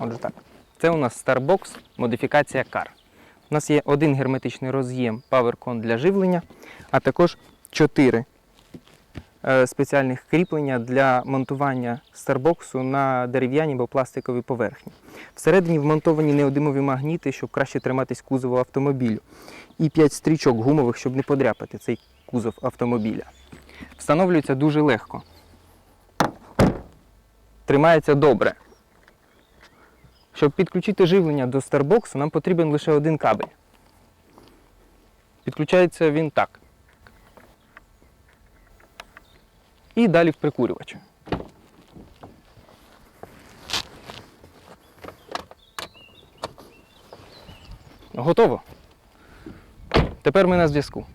Отже так. Це у нас Starbox модифікація CAR. У нас є один герметичний роз'єм PowerCon для живлення, а також чотири е, спеціальних кріплення для монтування Starbox на дерев'яній або пластиковій поверхні. Всередині вмонтовані неодимові магніти, щоб краще триматись кузову автомобілю. І 5 стрічок гумових, щоб не подряпати цей кузов автомобіля. Встановлюється дуже легко. Тримається добре. Щоб підключити живлення до Starbox, нам потрібен лише один кабель. Підключається він так. І далі в прикурювач. Готово. Тепер ми на зв'язку.